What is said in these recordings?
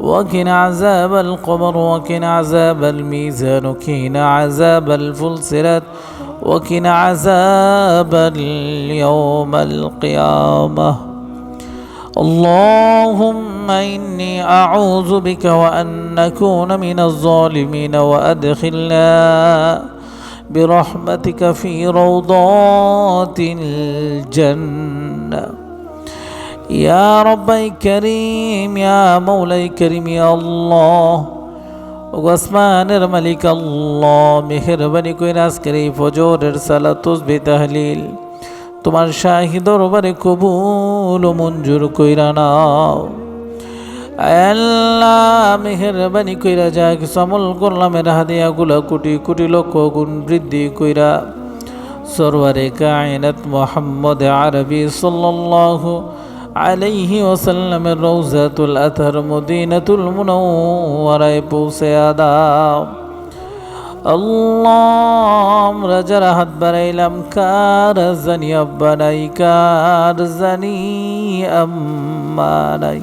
وقنا عذاب القبر وقنا عذاب الميزان وقنا عذاب الفلسلات وقنا عذاب اليوم القيامة. اللهم إني أعوذ بك وأن نكون من الظالمين وأدخلنا برحمتك في روضات الجنة. يا ربي كريم يا مولاي كريم يا الله ওসমানের মালিক আল্লাহ মেহরবানি কইরা আজকের এই ফজরের সালাত তসবি তাহলিল তোমার শাহী দরবারে কবুল ও মঞ্জুর কইরা নাও আল্লাহ মেহরবানি কইরা যা কিছু আমল করলাম এর হাদিয়া গুলা কোটি কোটি লক্ষ গুণ বৃদ্ধি কইরা সরওয়ারে কায়নাত মোহাম্মদ আরবি সাল্লাল্লাহু আলাইহি ওসাল্লামের রৌজাতুল আথার মদিনাতুল মুনওয়ারায় পৌঁছে আদাও আল্লাহ যারা হাত বাড়াইলাম, কার জানি আব্বা নাই, কার জানি আম্মা নাই।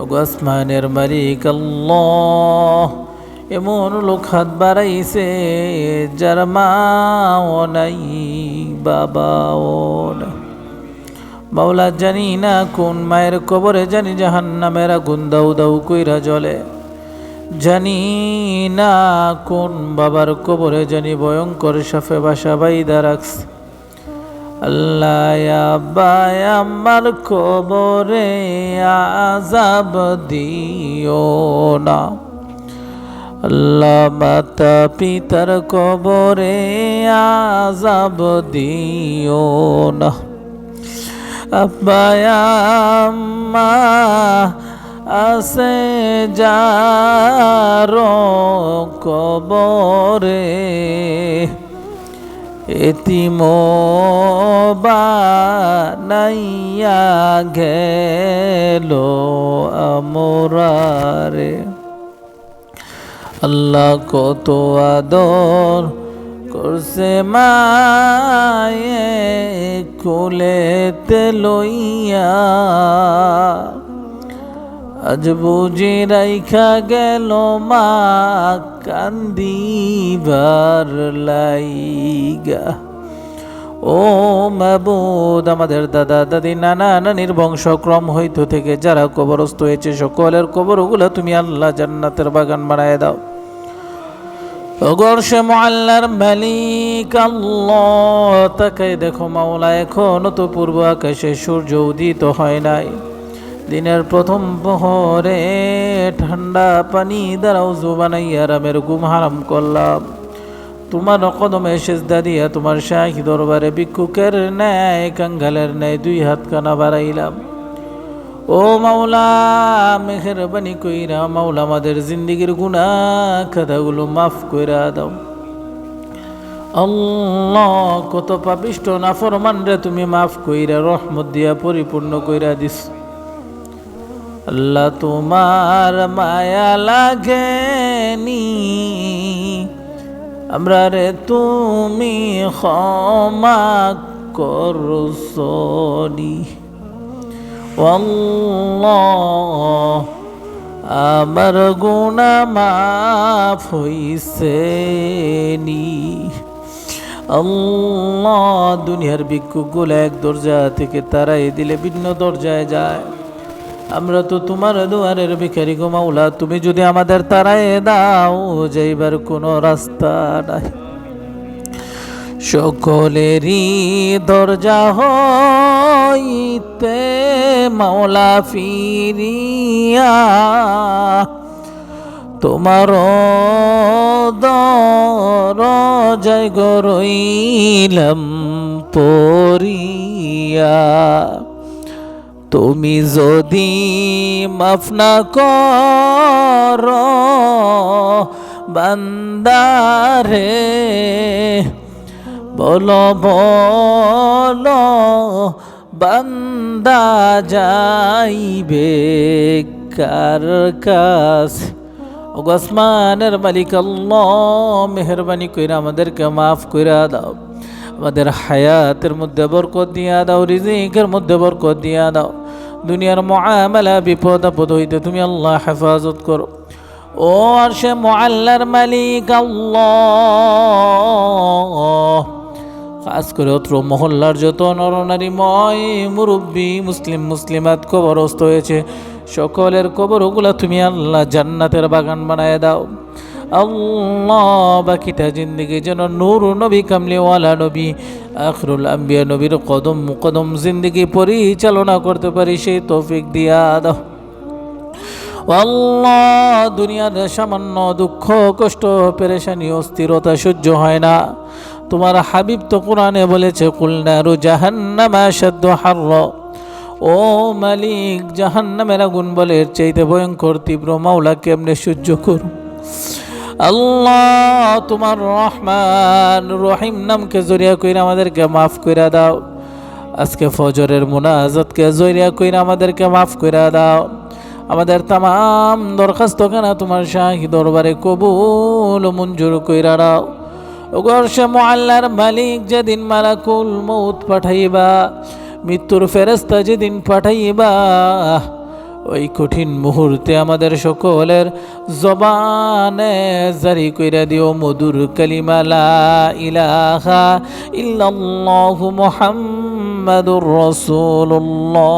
ওগো আসমানের মালিক, আল্লাহ। এমন লোক হাত বাড়াইছে, যার মাও নাই, বাবাও নাই। বাউলা জানি না কোন মায়ের কবরে, জানি জাহান নামের আগুন দাউ দাউ কইরা জলে জানি না কোন বাবার কবরে, জানি ভয়ঙ্কর সাফে বাসা বাইদা রাখছে। আল্লাহ আমার কবরে আজাব দিও না। আল্লাহ মাতা পিতার কবরে আজাব দিও না। আব্বায়াম্মা আছে যার কবরে। এতিম বানাইয়া গেল আমরারে। আল্লাহ কত আদর করছে মায়ে কোলেতে লইয়া। আজ বুঝি রাইখা গেল মা কান্দিবার লাইগা। ও মাবুদ, আমাদের দাদা, দাদি, নানা, নানির বংশক্রম হইত থেকে যারা কবরস্থ হয়েছে, সকলের কবরগুলো তুমি আল্লাহ জান্নাতের বাগান বানায় দাও। গর্ষে মোয়াল্লার মালিক আল্লাহ তাকাই দেখো মাওলা, এখনও তো পূর্ব আকাশে সূর্য উদিত হয় নাই। দিনের প্রথম প্রহরে ঠান্ডা পানি দ্বারাও জুবানাইয়া রামের গুম হারাম করলাম। তোমার কদমে সেজদা দিয়া তোমার শাহী দরবারে ভিক্ষুকের ন্যায়, কাঙ্গালের ন্যায় দুই হাত কানা বাড়াইলাম। ও মাওলা, মেহরবানি কইরা, মাওলা, আমাদের জিন্দিগির গুণা খাতাগুলো মাফ কইরা দাও। আল্লাহ, কত পাপিষ্ট, নাফরমান রে, তুমি মাফ কইরা, রহমত দিয়া পরিপূর্ণ কইরা দিস। আল্লাহ, তোমার মায়া লাগেনি। আমরা রে, তুমি ক্ষমা করসনি। আল্লাহ আমার গুণা মাফ হইছে নি। আল্লাহ দুনিয়ার ভিক্ষুকগুলো এক দরজা থেকে তারাই দিলে ভিন্ন দরজায় যায়। আমরা তো তোমার দুয়ারের ভিখারি গো তুমি যদি আমাদের তারায় দাও, যাইবার কোনো রাস্তা নাই। সকলেরই দরজা হইতে মাওলা ফিরিয়া, তোমার দরজায় গরইলাম পরিয়া তুমি যদি মাফ না কর, বান্দারে বলো বলো, বান্দা যাইবে কার কাছে? ওগসমানের মালিক আল্লাহ, মেহরবানি কইরা আমাদেরকে মাফ কইরা দাও। আমাদের হায়াতের মধ্যে বরকত দিয়া দাও, রিজিকের মধ্যে বরকত দিয়া দাও। দুনিয়ার মুআমালা বিপদ আপদ হইতে তুমি আল্লাহ হেফাজত করো। ও আর সে মোয়াল্লার মালিক আল্লাহ। খাস করে অত্র মহল্লার যত নরনারী ময় মুরব্বী, মুসলিম, মুসলিমাত কবরস্থ হয়েছে। সকলের কবরগুলা তুমি আল্লাহ জান্নাতের বাগান বানায় দাও। আল্লাহ বাকিটা জিন্দিগি যেন নূর নবী, কামলিওয়ালা নবী, আখরুল আম্বিয়া নবীর কদম কদম জিন্দিগি পরিচালনা করতে পারি, সেই তৌফিক দিয়া দাও। আল্লাহ, দুনিয়ার সামান্য দুঃখ, কষ্ট, পেরেশানি, অস্থিরতা সহ্য হয় না। তোমার হাবিব তো কোরআনে বলেছে কুলনারু জাহান্নামা সাধ্য হার্র। ও মালিক, জাহান্নামের আগুন বলে এর চাইতে ভয়ঙ্কর, তীব্র মাওলা কেমনে সহ্য করু? আল্লাহ তোমার রহমান, রহিম নামকে জরিয়া কইরা আমাদেরকে মাফ কইরা দাও। আজকে ফজরের মুনাজাতকে জরিয়া কইরা আমাদেরকে মাফ কইরা দাও। আমাদের তাম দরখাস্ত কেনা তোমার শাহী দরবারে কবুল মঞ্জুর কইরা দাও। ওগর সে মালিক যেদিন মালাকুল মৌত পাঠাইবা, মৃত্যুর ফেরস্তা যেদিন পাঠাইবা, ওই কঠিন মুহূর্তে আমাদের সকলের জবানে জারি কইরা দিও, মধুর কালিমালা ইলাহা ইল্লাল্লাহু মুহাম্মাদুর রাসূলুল্লাহ।